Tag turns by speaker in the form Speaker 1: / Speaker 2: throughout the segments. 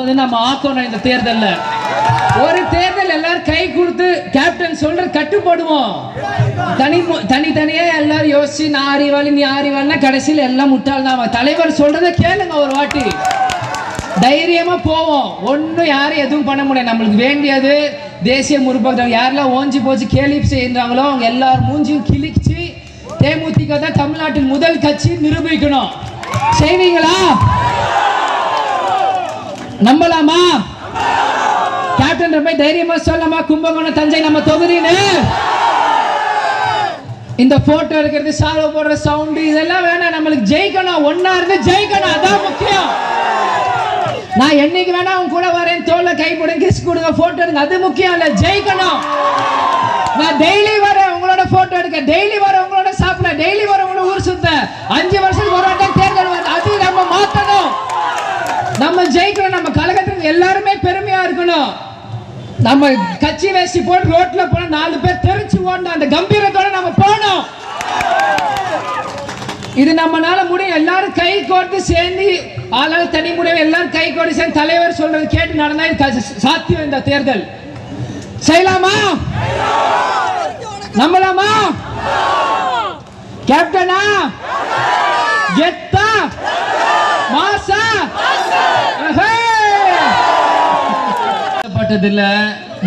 Speaker 1: வந்து நம்ம ஆக்கணும் இந்த தேர்தல்ல. ஒரு தேர்தல் எல்லாரும் கை கொடுத்து கேப்டன் சொல்ற கட்டுப்படுவோம். தனி தனித்தனியா எல்லாரும் யோசிச்சு நான் அறிவாளி நீ அறிவாளினா கடைசியில் எல்லாம் முட்டாள் தான் தலைவர் சொல்றதை கேளுங்க ஒரு வாட்டி. தைரியமா போவோம். ஒன்றும் யாரும் எதுவும் பண்ண முடியாது. நம்மளுக்கு வேண்டியது தேசிய முற்போக்கு. யாரெல்லாம் ஓஞ்சி போச்சு கேள்வி செய்கிறாங்களோ அவங்க எல்லாரும் மூஞ்சியும் கிழிச்சு தேமுதிக தான் தமிழ்நாட்டின் முதல் கட்சி நிரூபிக்கணும். செய்வீங்களா? நம்பலாமா? கேப்டன் ரொம்ப தைரியமா சொல்லலாமா கும்பகோணம் தஞ்சை நம்ம தொகுதின்னு. இந்த போட்டோ எடுக்கிறது சாலோ போடுற சவுண்ட் இதெல்லாம் வேணாம். நம்மளுக்கு ஜெயிக்கணும். ஒன்னா இருந்து ஜெயிக்கணும். அதான் முக்கியம். நான் என்னைக்கு வேணா உங்க கூட வரேன். தோல்ல கை போடுங்க கிஸ் கொடுங்க போட்டோ எடுங்க. அது முக்கியம் இல்ல. ஜெயிக்கணும். நான் டெய்லி வரேன். உங்களோட போட்டோ எடுக்க. டெய்லி வரேன். உங்களோட சாப்பிட. டெய்லி வர உங்களோட ஊர் சுத்த. அஞ்சு வருஷத்துக்கு ஒரு வாட்டம் தேர்தல் அது நம்ம மாத்தணும். நம்ம ஜெயிக்கணும். எல்லாருமே பெருமையா இருக்கணும். நம்ம கட்சி வேஷ்டி போட்டு ரோட்ல போன நாலு பேர் தெரிச்சு ஓடணும். அந்த கம்பீரத்தோட நம்ம போனோம் இது நம்மனால முடியும். எல்லாரும் கை கோர்த்து சேர்ந்து ஆளால் தனி முடியும் எல்லாரும் கை கோர்த்து சேர்ந்து தலைவர் சொல்றது கேட்டு நடந்தா இது சாத்தியம் இந்த தேர்தல். செய்யலாமா? நம்பலாமா? கேப்டனா? கெத்தா? மாசா இல்லை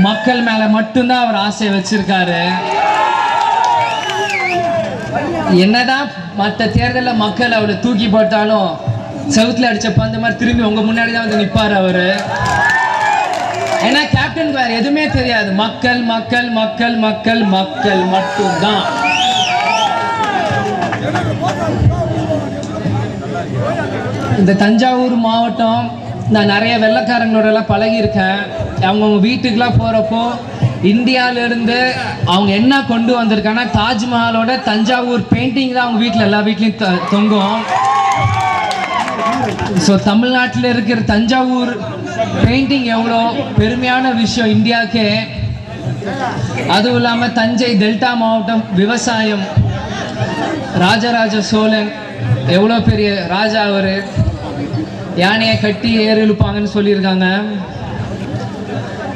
Speaker 1: மக்கள் மேலே மட்டும்தான் அவர் ஆசை வச்சிருக்காரு. என்னதான் மற்ற தேர்தலில் மக்கள் அவரை தூக்கி போட்டாலும் சவுத்தில் அடித்த பந்து மாதிரி திரும்பி உங்கள் முன்னாடி தான் வந்து நிற்பார் அவர். ஏன்னா கேப்டன் வேறு எதுவுமே தெரியாது. மக்கள் மக்கள் மக்கள் மக்கள் மக்கள் மட்டும்தான். இந்த தஞ்சாவூர் மாவட்டம் நான் நிறைய வெள்ளக்காரங்களோட எல்லாம் பழகியிருக்கேன். அவங்கவுங்க வீட்டுக்கெல்லாம் போகிறப்போ இந்தியாவிலேருந்து அவங்க என்ன கொண்டு வந்திருக்காங்கன்னா தாஜ்மஹாலோட தஞ்சாவூர் பெயிண்டிங் தான் அவங்க வீட்டில் எல்லா வீட்லேயும் த தொங்கும். ஸோ தமிழ்நாட்டில் இருக்கிற தஞ்சாவூர் பெயிண்டிங் எவ்வளோ பெருமையான விஷயம் இந்தியாவுக்கே. அதுவும் இல்லாமல் தஞ்சை டெல்டா மாவட்டம் விவசாயம். ராஜராஜ சோழன் எவ்வளோ பெரிய ராஜா அவர். யானையை கட்டி ஏறு இழுப்பாங்கன்னு சொல்லியிருக்காங்க.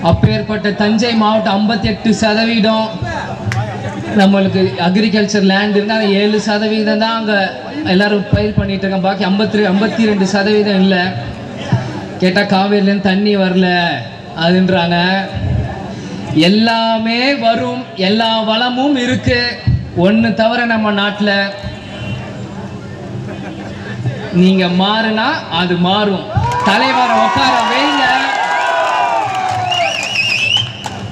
Speaker 1: அப்பேற்பட்ட தஞ்சை மாவட்டம் ஐம்பத்தி எட்டு சதவீதம் நம்மளுக்கு அக்ரிகல்ச்சர் லேண்ட் இருந்தால் ஏழு சதவீதம் தான் அங்கே எல்லோரும் பயிர் பண்ணிகிட்டு இருக்காங்க. பாக்கி ஐம்பத்தி ஐம்பத்தி ரெண்டு சதவீதம் இல்லை. கேட்டால் காவேரிலேருந்து தண்ணி வரல. அதுன்றாங்க. எல்லாமே வரும். எல்லா வளமும் இருக்கு. ஒன்று தவிர நம்ம நாட்டில் நீங்கள் மாறுனா அது மாறும். தலைவரை உட்கார வைங்க.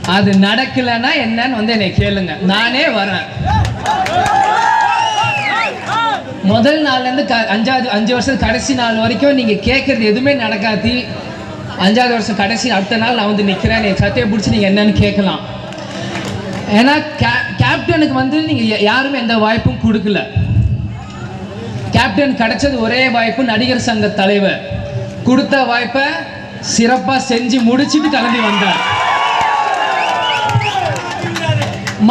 Speaker 1: அது நடக்கலைன்னா என்னன்னு வந்து என்னை கேளுங்க. நானே வரேன். முதல் நாள்ல இருந்து க- அஞ்சாவது அஞ்சு வருஷம் கடைசி நாள் வரைக்கும் நீங்க கேட்கறது எதுவுமே நடக்காது. அஞ்சாவது வருஷம் கடைசி அடுத்த நாள் நான் வந்து நிற்கிறேன் என் சத்தையை பிடிச்சி நீங்கள் என்னன்னு கேட்கலாம். ஏன்னா கே- கேப்டனுக்கு வந்து நீங்கள் யாருமே எந்த வாய்ப்பும் கொடுக்கல. கேப்டன் கிடைச்சது ஒரே வாய்ப்பு நடிகர் சங்க தலைவர். கொடுத்த வாய்ப்பை சிறப்பாக செஞ்சு முடிச்சுட்டு கிளம்பி வந்தார்.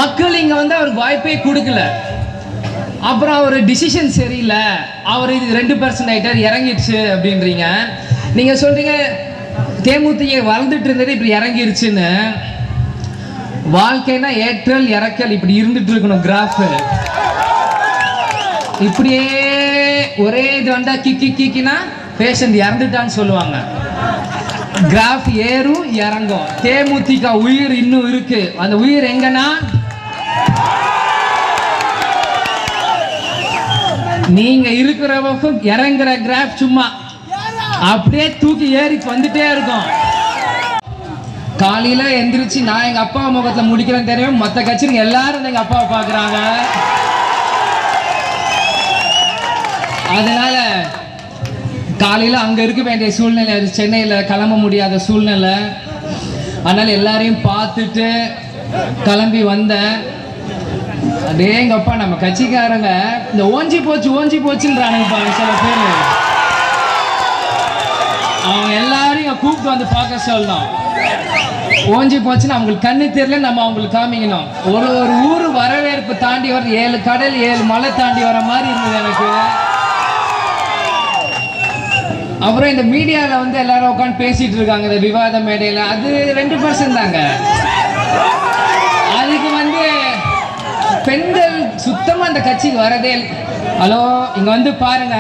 Speaker 1: மக்கள் இங்க வந்து அவருக்கு வாய்ப்பே கொடுக்கல. அப்புறம் அவர் டிசிஷன் சரியில்லை. அவர் இது ரெண்டு பர்சன்ட் ஆகிட்டார் இறங்கிடுச்சு அப்படின்றீங்க. நீங்க சொல்றீங்க தேமுதிக வளர்ந்துட்டு இருந்தது இப்படி இறங்கிருச்சுன்னு. வாழ்க்கைனா ஏற்றல் இறக்கல் இப்படி இருந்துட்டு இருக்கணும் கிராஃப் இப்படியே ஒரே இது வந்தா கிக்கி கிக்கினா பேஷண்ட் இறந்துட்டான்னு சொல்லுவாங்க. கிராஃப் ஏறும் இறங்கும். தேமுதிக உயிர் இன்னும் இருக்கு. அந்த உயிர் எங்கன்னா நீங்க இருக்கிறவங்க இறங்குற கிராஃப் சும்மா. அப்படியே தூக்கி ஏறி வந்துட்டே இருக்கும். காலையில எந்திரிச்சு நான் எங்க அப்பா முகத்துல முடிக்கிறேன்னு தெரியும். மத்த கட்சிங்க எல்லாரும் எங்க அப்பாவை பாக்குறாங்க அதனால காலையில அங்க இருக்க வேண்டிய சூழ்நிலை அது சென்னையில கிளம்ப முடியாத சூழ்நிலை. அதனால எல்லாரையும் பார்த்துட்டு கிளம்பி வந்தேன். அடேங்கப்பா நம்ம கட்சிக்காரங்க இந்த ஓஞ்சி போச்சு ஓஞ்சி போச்சுன்றானுங்கப்பா பாருங்க சில பேர். அவங்க எல்லாரையும் கூப்பிட்டு வந்து பார்க்க சொல்லணும். ஓஞ்சி போச்சுன்னு அவங்களுக்கு கண்ணு தெரியல நம்ம அவங்களுக்கு காமிக்கணும். ஒரு ஒரு ஊர் வரவேற்பு தாண்டி வர ஏழு கடல் ஏழு மலை தாண்டி வர மாதிரி இருந்தது எனக்கு. அப்புறம் இந்த மீடியாவில் வந்து எல்லாரும் உட்காந்து பேசிட்டு இருக்காங்க இந்த விவாத மேடையில். அது ரெண்டு பர்சன்ட் தாங்க. பெண்கள் சுத்தமாக அந்த கட்சிக்கு வரதே ஹலோ இங்கே வந்து பாருங்க.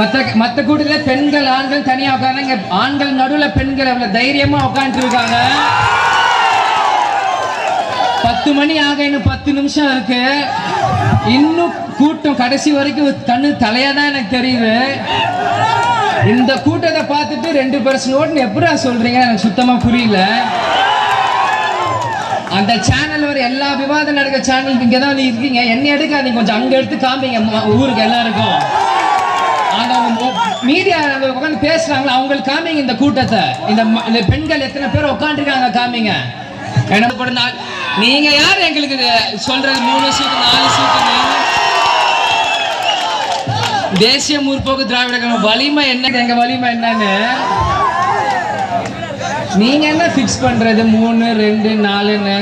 Speaker 1: மற்ற மற்ற கூட்டத்தில் பெண்கள் ஆண்கள் தனியாக உட்காந்து இங்கே ஆண்கள் நடுவில் பெண்கள் அவ்வளோ தைரியமாக உட்காந்துட்டு இருக்காங்க. பத்து மணி ஆக இன்னும் பத்து நிமிஷம் இருக்கு. இன்னும் கூட்டம் கடைசி வரைக்கும் கண்ணு தலையா தான் எனக்கு தெரியுது. இந்த கூட்டத்தை பார்த்துட்டு ரெண்டு பர்சன் ஓட்டுன்னு எப்படா சொல்றீங்க எனக்கு சுத்தமாக புரியல. அந்த சேனல் வர எல்லா விவாதம் நடக்கிற சேனல் இங்க தான் நீ இருக்கீங்க. என்ன எடுக்காதீங்க கொஞ்சம் அங்க எடுத்து காமிங்க. ஊருக்கு எல்லாருக்கும். மீடியா உட்காந்து பேசுறாங்களா அவங்களுக்கு காமிங்க இந்த கூட்டத்தை. இந்த இந்த பெண்கள் எத்தனை பேர் உட்காந்துருக்காங்க காமிங்க. என்ன பண்ணா நீங்க யார் எங்களுக்கு சொல்றது? மூணு சீட்டு நாலு சீட்டு தேசிய முற்போக்கு திராவிட கழகம். வலிமை என்ன எங்க வலிமை என்னன்னு? நீங்க என்ன ஃபிக்ஸ் பண்றது? மூணு ரெண்டு நாலுன்னு.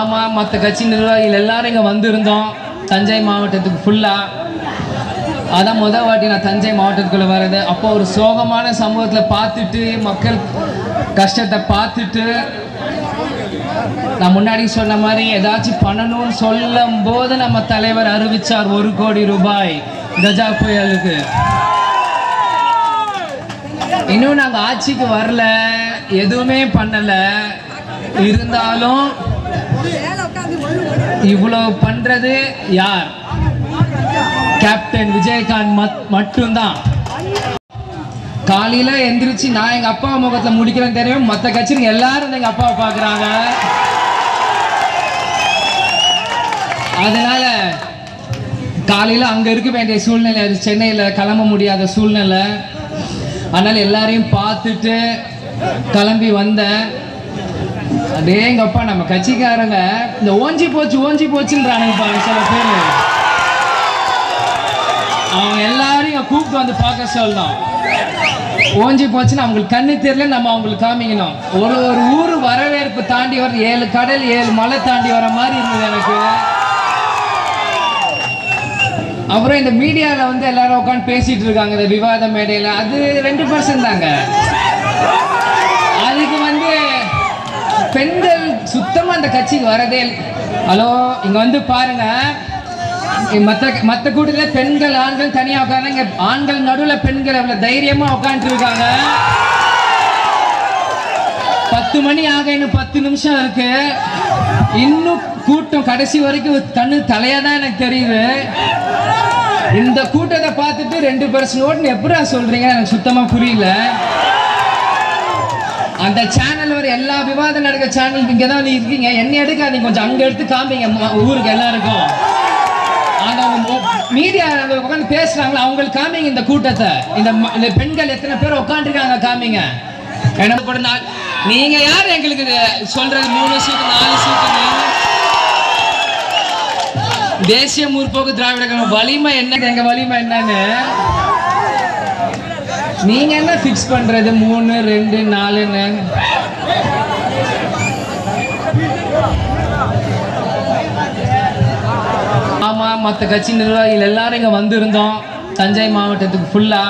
Speaker 1: ஆமா மற்ற கட்சி நிர்வாகிகள் எல்லாரும் இங்க வந்திருந்தோம். தஞ்சை மாவட்டத்துக்கு ஃபுல்லா அதான் முத வாட்டி நான் தஞ்சை மாவட்டத்துக்குள்ள வர்றது. அப்போ ஒரு சோகமான சமூகத்தில் பார்த்துட்டு மக்கள் கஷ்டத்தை பார்த்துட்டு நான் முன்னாடி சொன்ன மாதிரி ஏதாச்சும் பண்ணணும்னு சொல்லும் போது நம்ம தலைவர் அறிவிச்சார் ஒரு கோடி ரூபாய். கஜா புயலுக்கு. இன்னும் நாங்கள் ஆட்சிக்கு வரல எதுவுமே பண்ணலை. இருந்தாலும் இவ்வளவு பண்ணுறது யார்? கேப்டன் விஜயகாந்த் மத்- மட்டும்தான். காலையில் எந்திரிச்சு நான் எங்கள் அப்பா முகத்தில் முடிக்கிறேன்னு தெரியும். மற்ற கட்சிங்க எல்லாரும் எங்கள் அப்பாவை பார்க்குறாங்க. அதனால காலையில் அங்கே இருக்க வேண்டிய சூழ்நிலை அது கிளம்ப முடியாத சூழ்நிலை. அதனால் எல்லாரையும் பார்த்துட்டு கிளம்பி வந்தேன். அதே நம்ம கட்சிக்காரங்க இந்த ஓஞ்சி போச்சு ஓஞ்சி போச்சுன்றானுங்கப்பா பாருங்க சில பேர். அவங்க எல்லாரையும் கூப்பிட்டு வந்து பார்க்க சொல்லணும் ஓஞ்சி போச்சுன்னா அவங்களுக்கு கண்ணு தெரியல நம்ம அவங்களுக்கு காமிக்கணும். ஒரு ஒரு ஊர் வரவேற்பு தாண்டி வர ஏழு கடல் ஏழு மலை தாண்டி வர மாதிரி இருந்தது எனக்கு. அப்புறம் இந்த மீடியாவில் வந்து எல்லாரும் உட்காந்து பேசிட்டு இருக்காங்க இந்த விவாத மேடையில். அது ரெண்டு பர்சன்ட் தாங்க. அதுக்கு வந்து பெண்கள் சுத்தமாக அந்த கட்சிக்கு வரதே ஹலோ இங்கே வந்து பாருங்க. மற்ற மற்ற கூட்டத்தில் பெண்கள் ஆண்கள் தனியாக உட்காந்து இங்கே ஆண்கள் நடுவில் பெண்கள் அவ்வளோ தைரியமாக உட்காந்துட்டு இருக்காங்க. பத்து மணி ஆக இன்னும் பத்து நிமிஷம் இருக்குது இன்னும் கூட்டம் கடைசி வரைக்கும் தண்ணு தலையா தான் எனக்கு தெரியுது. இந்த கூட்டத்தை பார்த்துட்டு ரெண்டு பர்சன்ட் ஓட்டுன்னு எப்படா சொல்றீங்க எனக்கு சுத்தமா புரியல. அந்த சேனல் வர எல்லா விவாதம் நடக்கிற சேனல் இங்க தான் நீ இருக்கீங்க. என்ன எடுக்காதீங்க கொஞ்சம் அங்க எடுத்து காமிங்க ஊருக்கு எல்லாருக்கும். அந்த மீடியா உட்காந்து பேசுறாங்களா அவங்களுக்கு காமிங்க இந்த கூட்டத்தை. இந்த ம- இந்த பெண்கள் எத்தனை பேர் உட்காந்துருக்காங்க காமிங்க. என்ன நீங்க யார் எங்களுக்கு சொல்றது? மூணு சீட்டு நாலு சீட்டு தேசிய முற்போக்கு திராவிட கழகம். வலிமை என்ன? எங்க வலிமை என்னன்னு? நீங்க என்ன ஃபிக்ஸ் பண்றது? மூணு ரெண்டு நாலுன்னு. ஆமா மற்ற கட்சி நிர்வாகிகள் எல்லாரும் இங்க வந்திருந்தோம். தஞ்சை மாவட்டத்துக்கு ஃபுல்லா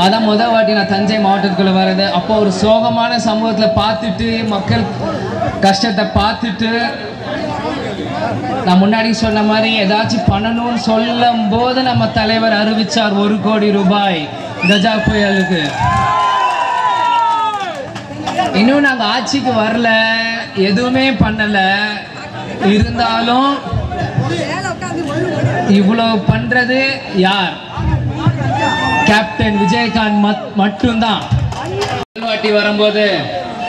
Speaker 1: அதான் முத வாட்டி நான் தஞ்சை மாவட்டத்துக்குள்ளே வரது அப்போ ஒரு சோகமான சமூகத்தில் பார்த்துட்டு மக்கள் கஷ்டத்தை பார்த்துட்டு நான் முன்னாடி சொன்ன மாதிரி ஏதாச்சும் பண்ணணும்னு சொல்லும் போது நம்ம தலைவர் அறிவிச்சார் ஒரு கோடி ரூபாய் கஜா புயலுக்கு. இன்னும் நாங்கள் ஆட்சிக்கு வரல எதுவுமே பண்ணலை. இருந்தாலும் இவ்வளோ பண்ணுறது யார்? கேப்டன் விஜயகாந்த் மத்- மட்டும்தான். முதல் வாட்டி வரும்போது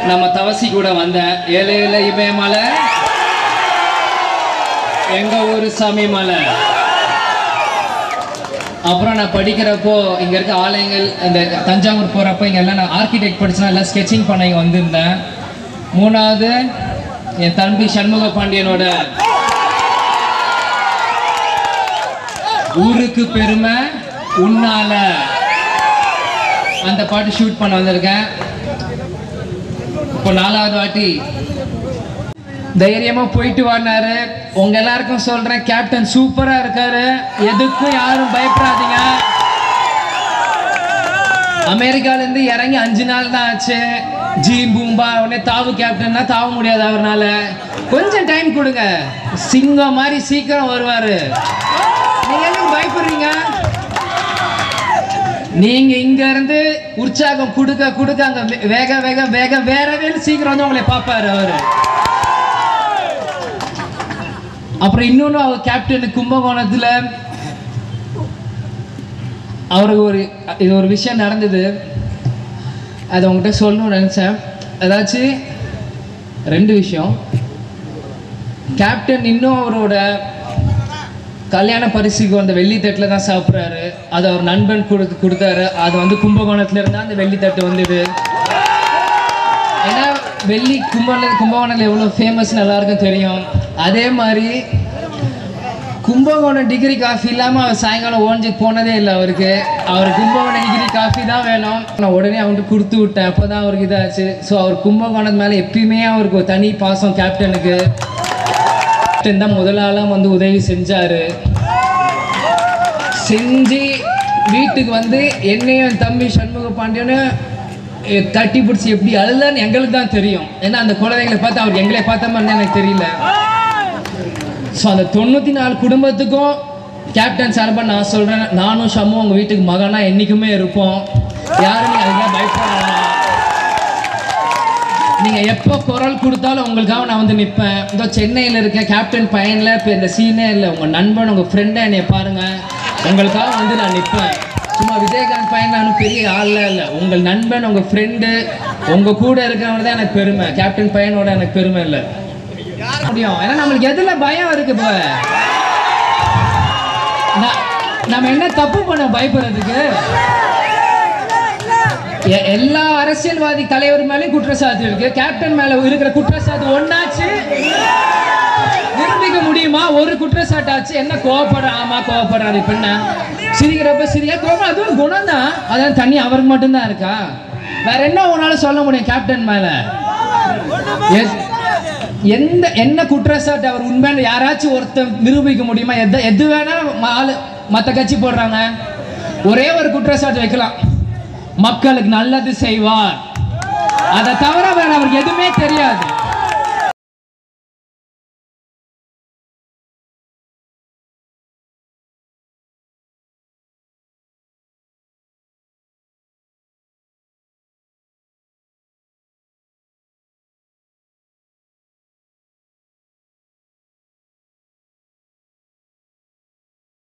Speaker 1: நம்ம தவசி கூட வந்த. ஏழை ஏழை இமயமலை. எங்க ஊரு சாமி மலை அப்புறம் நான் படிக்கிறப்போ இங்க இருக்க ஆலயங்கள் இந்த தஞ்சாவூர் போறப்போ இங்க எல்லாம் நான் ஆர்கிடெக்ட் படிச்சுனா எல்லாம் ஸ்கெட்சிங் பண்ண இங்க வந்திருந்தேன். மூணாவது என் தம்பி சண்முக பாண்டியனோட ஊருக்கு பெருமை உன்னால. அந்த பாட்டு ஷூட் பண்ண வந்திருக்கேன். இப்போ நாலாவது வாட்டி. தைரியமாக போயிட்டு வானாரு உங்க எல்லாருக்கும் சொல்றேன் கேப்டன் சூப்பரா இருக்காரு. எதுக்கும் யாரும் பயப்படாதீங்க. அமெரிக்காலேருந்து இறங்கி அஞ்சு நாள் தான் ஆச்சு. ஜி பூம்பா உடனே தாவு கேப்டன்னா தாவ முடியாது அவர்னால. கொஞ்சம் டைம் கொடுங்க. சிங்கம் மாதிரி சீக்கிரம் வருவாரு. நீங்க எதுக்கு பயப்படுறீங்க? நீங்க இங்க இருந்து உற்சாகம் கொடுக்க கொடுக்க அங்க வேக வேக வேக வேற சீக்கிரம் வந்து உங்களை பார்ப்பாரு அவரு. அப்புறம் இன்னொன்னு அவர் கேப்டன் கும்பகோணத்துல அவருக்கு ஒரு இது ஒரு விஷயம் நடந்தது. அதை உங்ககிட்ட சொல்லணும்னு நினச்சேன். ஏதாச்சும் ரெண்டு விஷயம். கேப்டன் இன்னும் அவரோட கல்யாண பரிசுக்கு வந்த வெள்ளித்தட்டில் தான் சாப்பிட்றாரு. அது அவர் நண்பன் கொடுத்து கொடுத்தாரு. அது வந்து கும்பகோணத்துல இருந்தா அந்த வெள்ளித்தட்டு வந்தது. ஏன்னா வெள்ளி கும்பகோணம் கும்பகோணத்தில் எவ்வளோ ஃபேமஸ்னு எல்லாருக்கும் தெரியும். அதே மாதிரி கும்பகோணம் டிகிரி காஃபி இல்லாமல் அவர் சாயங்காலம் ஓஞ்சி போனதே இல்லை அவருக்கு. அவர் கும்பகோணம் டிகிரி காஃபி தான் வேணும். நான் உடனே அவன்கிட்ட கொடுத்து விட்டேன். அப்போ தான் அவருக்கு இதாச்சு. ஸோ அவர் கும்பகோணத்து மேலே எப்பயுமே அவருக்கு ஒரு தனி பாசம் கேப்டனுக்கு கேப்டன் தான் முதலாளாக வந்து உதவி செஞ்சார். செஞ்சு வீட்டுக்கு வந்து என்னையும் தம்பி சண்முக பாண்டியனும் எ- கட்டி பிடிச்சி எப்படி அழுதான்னு எங்களுக்கு தான் தெரியும். ஏன்னா அந்த குழந்தைங்களை பார்த்து அவர் எங்களை பார்த்த மாதிரி எனக்கு தெரியல. ஸோ அந்த தொண்ணூற்றி நாலு குடும்பத்துக்கும் கேப்டன் சார்பாக நான் சொல்கிறேன் நானும் ஷம்மும் உங்கள் வீட்டுக்கு மகனாக என்றைக்குமே இருப்போம். யாருமே அதுதான் பயப்பட நீங்கள் எப்போ குரல் கொடுத்தாலும் உங்களுக்காக நான் வந்து நிற்பேன். இதோ சென்னையில் இருக்க கேப்டன் பையனில் இப்போ இந்த சீனே இல்லை. உங்கள் நண்பன் உங்கள் ஃப்ரெண்டை என்னை பாருங்கள் உங்களுக்காக வந்து நான் நிற்பேன். சும்மா விஜயகாந்த் பையன் நானும் பெரிய ஆள்லாம் இல்லை. உங்கள் நண்பன் உங்கள் ஃப்ரெண்டு உங்கள் கூட இருக்கிறவங்க தான் எனக்கு பெருமை. கேப்டன் பையனோட எனக்கு பெருமை இல்லை. முடியும்? ஏன்னா நம்மளுக்கு எதுல பயம் இருக்கு இப்போ? நம்ம என்ன தப்பு பண்ண பயப்படுறதுக்கு? எல்லா அரசியல்வாதி தலைவர் மேலேயும் குற்றச்சாட்டு இருக்கு. கேப்டன் மேல இருக்கிற குற்றச்சாட்டு ஒன்னாச்சு நிரூபிக்க முடியுமா? ஒரு குற்றச்சாட்டாச்சு. என்ன கோவப்படுற ஆமா கோவப்படுறாரு. இப்ப என்ன? சிரிக்கிறப்ப சிரியா கோபம் அதுவும் குணம் தான் அதான் தண்ணி அவருக்கு மட்டும்தான் இருக்கா? வேற என்ன உன்னால சொல்ல முடியும் கேப்டன் மேல? எந்த என்ன குற்றச்சாட்டு அவர் உண்மையான யாராச்சும் ஒருத்தர் நிரூபிக்க முடியுமா? எது எது வேணா ஆளு மற்ற கட்சி போடுறாங்க. ஒரே ஒரு குற்றச்சாட்டு வைக்கலாம். மக்களுக்கு நல்லது செய்வார். அதை தவிர வேற அவருக்கு எதுவுமே தெரியாது.